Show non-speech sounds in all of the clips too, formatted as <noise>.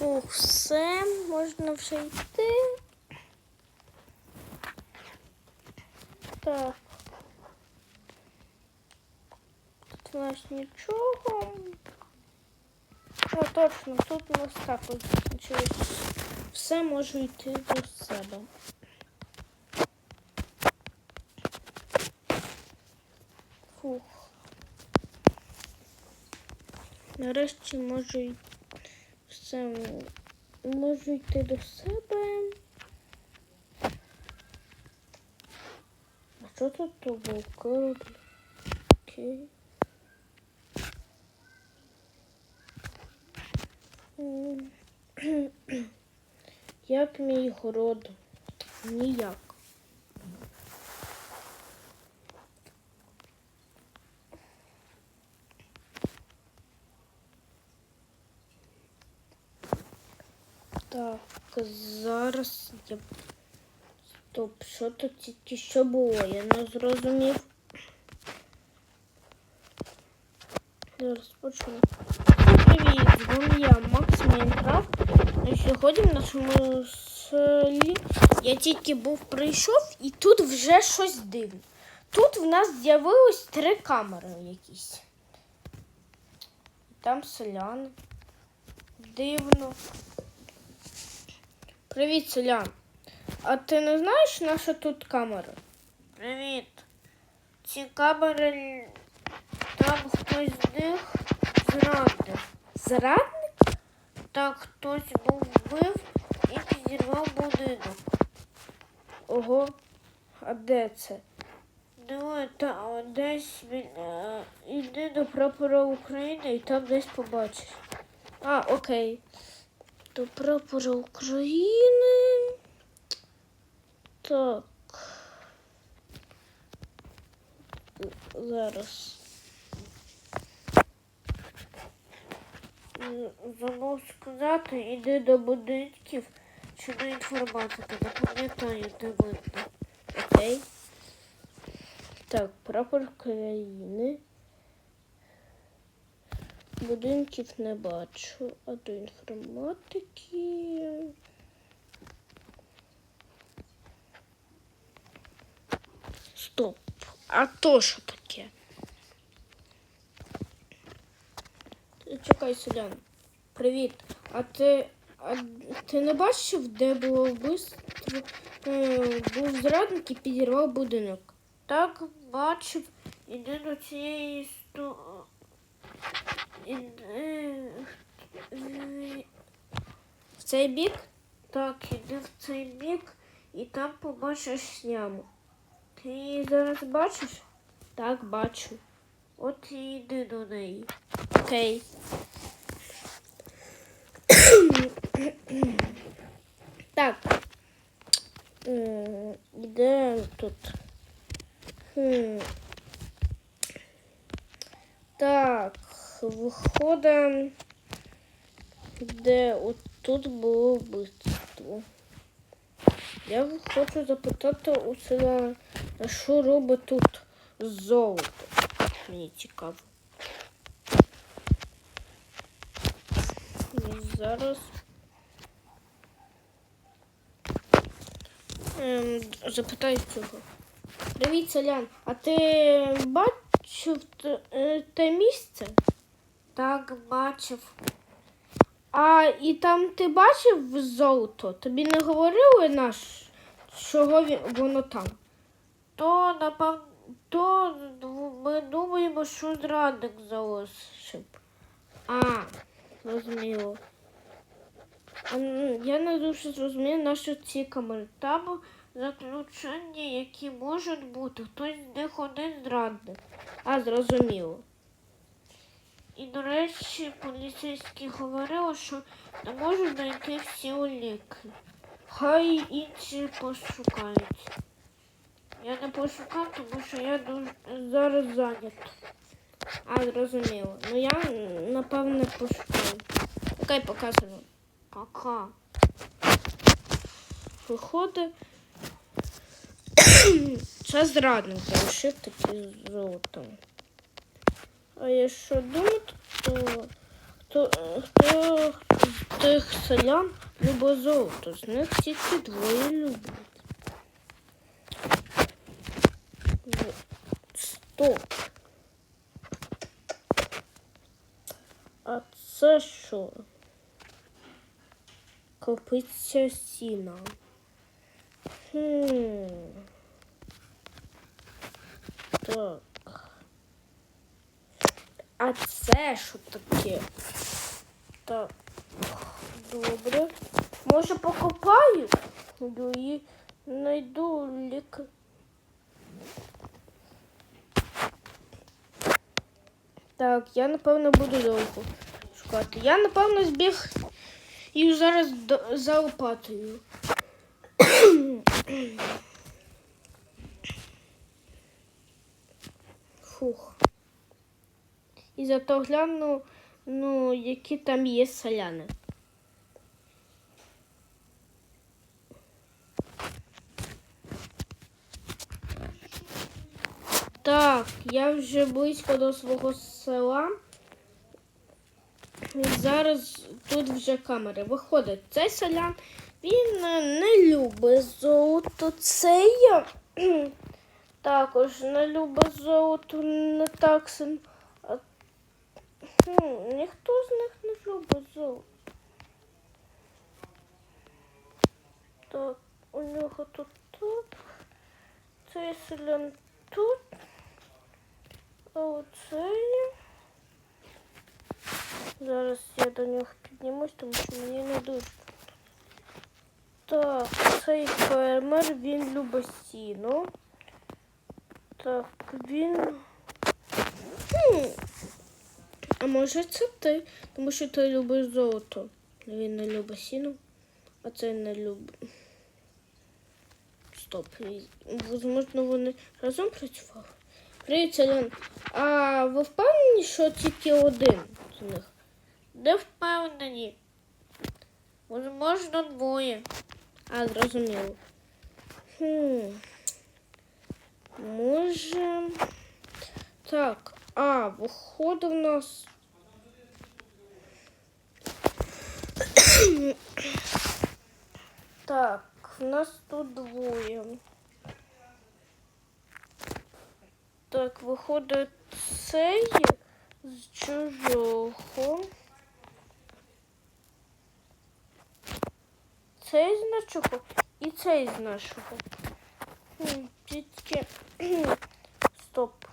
Фух, все, можна вже йти. Так. Тут у нас нічого. О, точно, тут у нас так ось закінчилось. Все можу йти до себе. Фух. Нарешті можу й- все можу йти до себе. А що тут то корабль? Окей. <clears throat> Як мій город? Ніяк. Так, зараз я. Стоп, що тут тільки що було? Я не зрозумів. Зараз почну. Привіт! З вами я, Макс Майнкрафт. І сьогодні в нашому селі я тільки був прийшов і тут вже щось дивне. Тут в нас з'явилось три камери якісь. Там селяни. Дивно. Привіт, селян. А ти не знаєш наша тут камера? Привіт. Ці камери там хтось з них зрадив. Зрадник? Так, хтось був вбив і підірвав будинок. Ого, а де це? Ну, та десь біля. Іди до прапора України і там десь побачиш. А, окей. До прапора України. Так. Зараз. Забув сказати, іди до будинків чи до інформатики. Не пам'ятаю, де видно. Окей. Так, прапор країни. Будинків не бачу, а до інформатики. Стоп. А то що таке? Чекай, селян. Привіт. А ти. А ти не бачив, де було вбивство? Е, був зрадник і підірвав будинок. Так, бачив. Іди до цієї сту. Іди... В цей бік? Так, іди в цей бік і там побачиш няму. Ти зараз бачиш? Так, бачу. От і йди до неї. Окей. так. Де тут? Хм. Так, виходить, де отут було вбивство. Я хочу запитати у селян, а що робить тут золото? Мені цікаво. Ну, Зараз. Ем, запитаю цього. Привіт, селян. А ти бачив те, е, те місце? Так, бачив. А і там ти бачив золото? Тобі не говорили наш, чого воно там? То, напевно, то ми думаємо, що зрадник залишив. А, зрозуміло. Я не дуже зрозумів наші ці камери. Там заключення, які можуть бути. Хтось з них один зрадник. А, зрозуміло. І, до речі, поліцейські говорили, що не можуть знайти всі уліки. Хай інші пошукають. Я не пошукав, тому що я дуже зараз зайнят. А, зрозуміло. Ну я напевне пошукаю. Окей, показую. Пока. Виходить. <coughs> Це зрадник залишив такі золотом. А якщо думати, то хто, хто з тих селян любить золото? З них тільки двоє люблять. Стоп. А це що? Копиться сіна. Хм. Так. А це що таке? Так. Добре. Може покопаю? Ну, І знайду лік. Так, я напевно буду довго шукати. Я напевно збіг і зараз за лопатою. Фух. І зато гляну, ну, які там є селяни. Так, я вже близько до свого села. Зараз тут вже камери виходить. Цей селян він е, не любить золото. Цей <clears throat> також не любить золото, не так. А, ніхто з них не любить золото. Так, у нього тут тут. Цей селян тут. А оцей. Зараз я до нього піднімусь, тому що мені не дуже. Так, цей фермер, він любить сіно. Так, він. Хм. А може це ти? Тому що ти любиш золото. Він не любить сіно, а цей не любить. Стоп. Возможно, вони разом працювали. Привіт, Селян. А ви впевнені, що тільки один них? Не впевнені. Можливо, двоє. А, зрозуміло. Хм. Може. Так, а, виходить в нас. <coughs> Так, в нас тут двоє. Так, виходить цей з чужого. Цей з нашого і цей з нашого. Тільки <clears throat> стоп.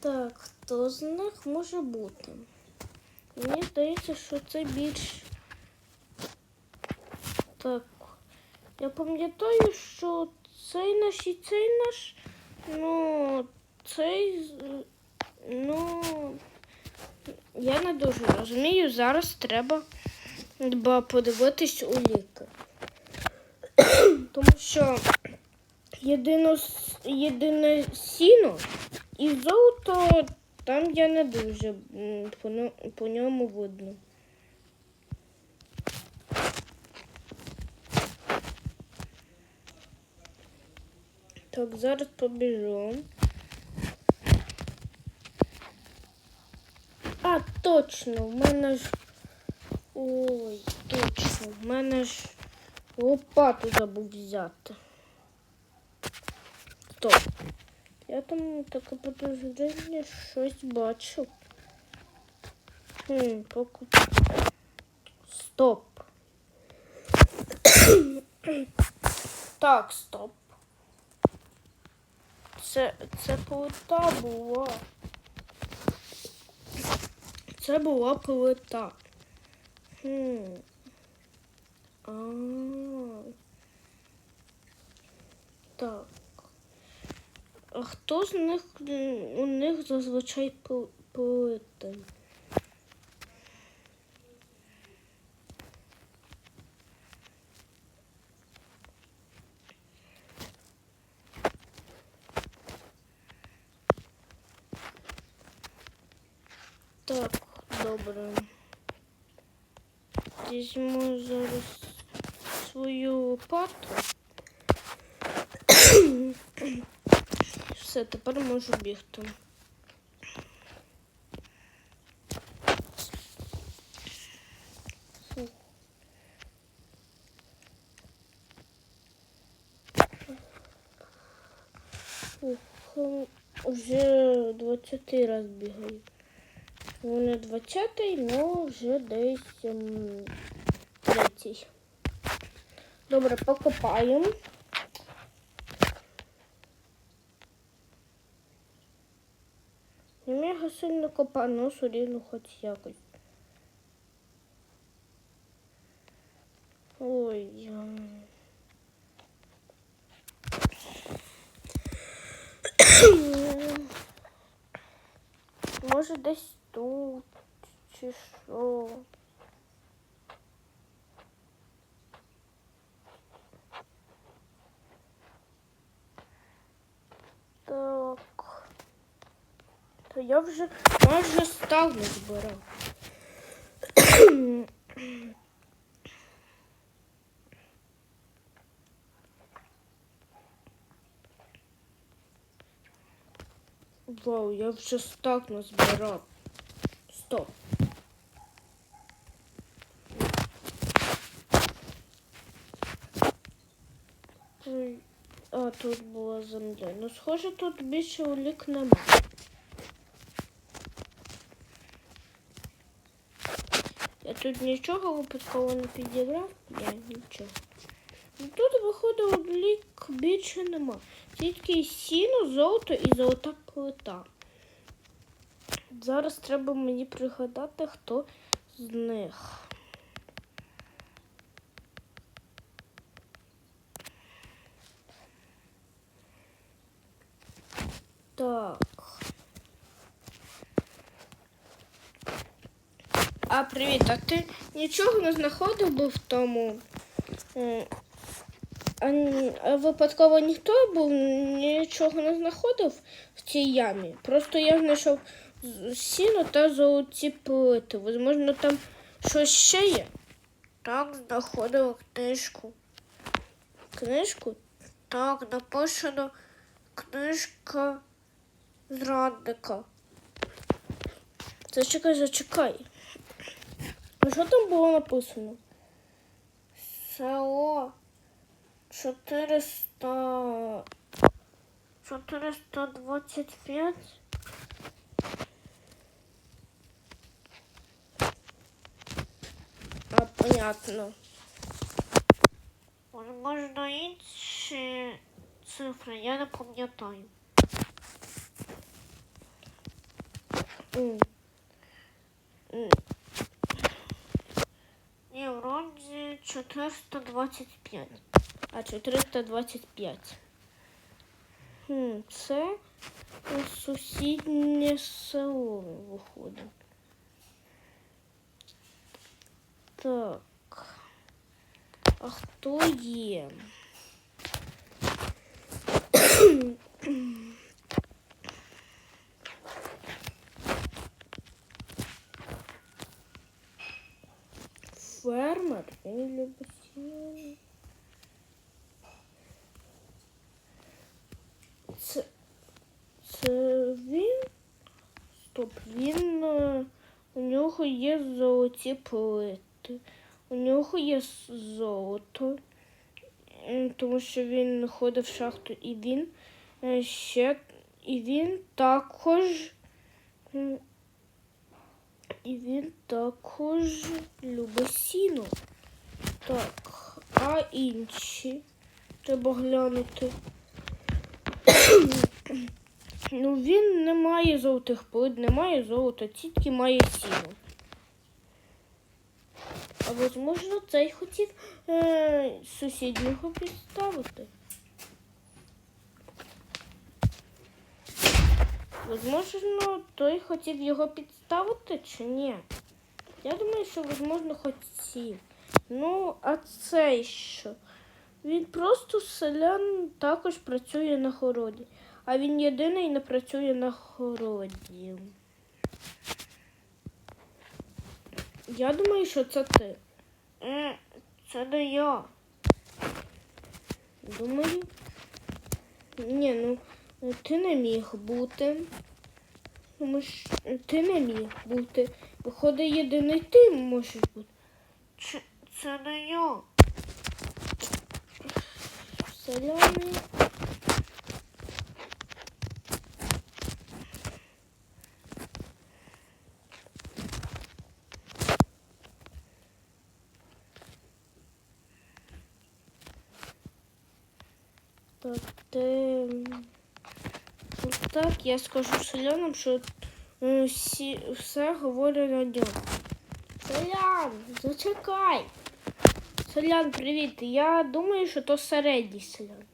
Так, хто з них може бути? Мені здається, що це більш. Так. Я пам'ятаю, що цей наш і цей наш. Ну, цей. Ну. Я не дуже розумію. Зараз треба ба, подивитись у лікар. <coughs> Тому що єдине сіно і золото там я не дуже по, ньому видно. Так, зараз побіжу. А, точно, в мене ж. Ой, точно, в мене ж лопату забув взяти. Стоп. Я там таке подозріння щось бачу. Хм, поки... Стоп. <coughs> так, стоп. Це, це плита була. Це була плита. Хм. А. Так. А хто з них у них зазвичай пл- Так, добре. візьму зараз свою лопату. Все, тепер можу бігти. Фу. Фух, ем, Вже 20 раз бігаю. Ну, не 20-й, але вже десь ем, третій. Добре, покопаємо. Сильно але все рівно хоч якось. Ой. ем. Може десь тут чи що. Я вже майже став збирав. Вау, я вже стак назбирав. Стоп. А, тут була земля. Ну, схоже, тут більше улік нема. Я тут нічого випадково не підібрав? Я нічого. Ну, тут виходить облік більше нема. Тільки сіно, золото і золота плита. Зараз треба мені пригадати, хто з них. Так. А, привіт, а ти нічого не знаходив би в тому? А, випадково ніхто був нічого не знаходив в цій ямі. Просто я знайшов сіно та золоті плити. Можливо, там щось ще є. Так, знаходила книжку. Книжку? Так, написано книжка зрадника. Зачекай, зачекай. Що там було написано? Село 400... 425. А, понятно. Можна інші цифри, я не пам'ятаю. М. М. Ні, вроді 425. А, 425. Хм, це сусіднє село виходить. Так. А хто є? Фермер, він любить. Це, він? Стоп, він е, у нього є золоті плити. У нього є золото, тому що він ходив в шахту і він е, ще і він також і він також любить сіно. Так, а інші треба глянути. <coughs> ну, він не має золотих плит, не має золота, тільки має сіно. А можливо, цей хотів е, сусіднього підставити. Возможно, той хотів його підставити чи ні? Я думаю, що, возможно, хотів. Ну, а цей що? Він просто селян також працює на городі, а він єдиний не працює на городі. Я думаю, що це ти. Це не я. Думаю. Ні, ну ти не міг бути. Що ти не міг бути. Виходить, єдиний ти можеш бути. Це, не я. Селяни. Так, ти... Ну, Так, я скажу селянам, що е, всі, все говорять на ньому. Селян, зачекай. Селян, привіт. Я думаю, що то середній селян.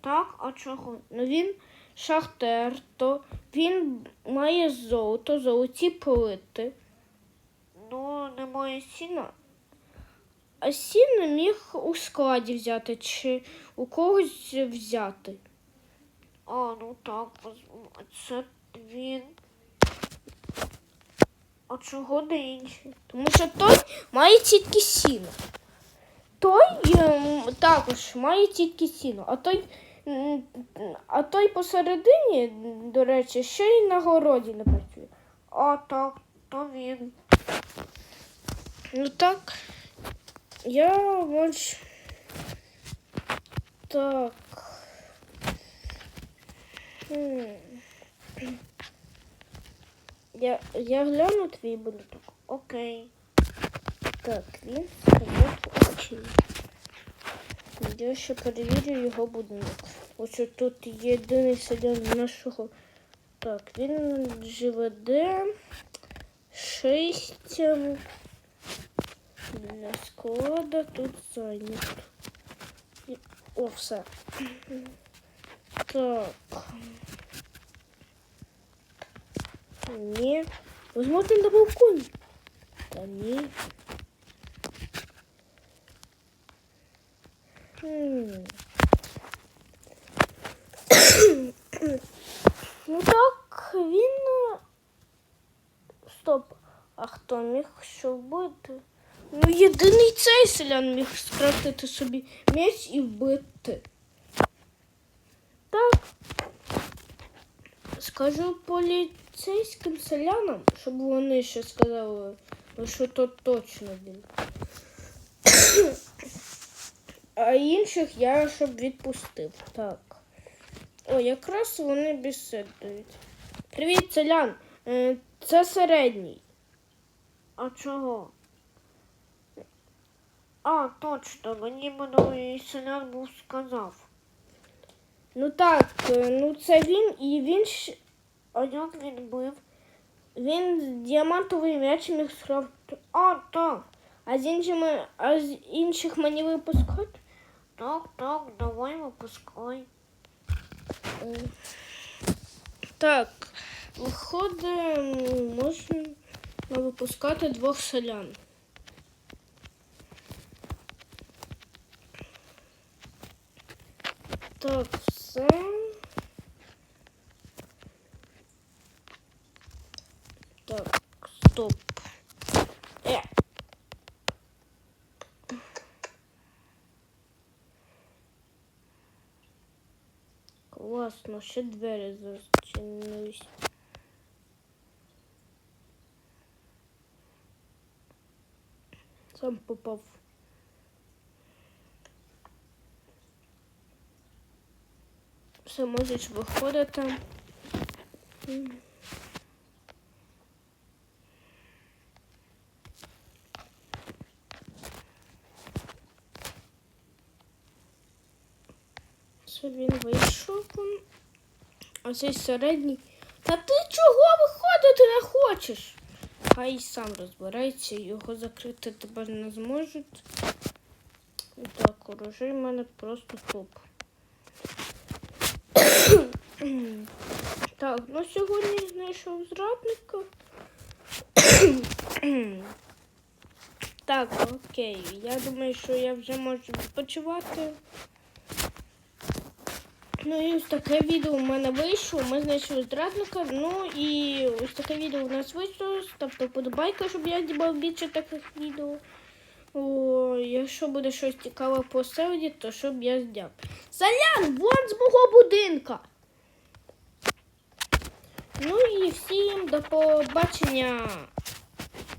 Так, а чого? Ну він шахтер, то він має золото, золоті плити. Ну, немає сіна. А сіно міг у складі взяти чи у когось взяти. А, ну так, це він. А чого не інші? Тому що той має тільки сіно. Той ем, також має тільки сіно, а той, а той посередині, до речі, ще й на городі не працює. А так, то він. Ну так. Я може. Так. Я, я гляну твій будинок. Окей. Так, він сказав окей. Я ще перевірю його будинок. Ось тут єдиний селян нашого. Так, він живе де? Шість. Для склада тут зайнято. І- О, все. Так. Ні. Возможно, на балконі. Та ні. Хм. <coughs> ну так, він. е, Стоп. А хто міг що вбити? Ну, єдиний цей селян міг скрафтити собі меч і вбити. Так. Скажу поліцейським селянам, щоб вони ще сказали, що то точно він. А інших я щоб відпустив. Так. О, якраз вони бесідують. Привіт, селян. Е, Це середній. А чого? А, точно, мені минулий селян був сказав. Ну так, е, ну це він і він А як він? З діамантовий м'яч міг схрафти. А, так. А з іншими, а з інших мені випускати? Так, так, давай випускай. Так, виходить, можна випускати двох селян. Так, стоп. Е. Класно, ще двері зачинились. Сам попав. Все, можеш виходити. Все, він вийшов. А цей середній. Та ти чого виходити не хочеш? Хай сам розбирається, його закрити тепер не зможуть. Так, урожай в мене просто топ. <coughs> Так, ну сьогодні знайшов зрадника. <coughs> так, окей. Я думаю, що я вже можу відпочивати. Ну і ось таке відео в мене вийшло. Ми знайшли зрадника. Ну і ось таке відео у нас вийшло. Тобто подобайка, щоб я дібав більше таких відео. О, Якщо буде щось цікаве по селі, то щоб я здяв. Салян, вон з мого будинка. Ну і всім до побачення.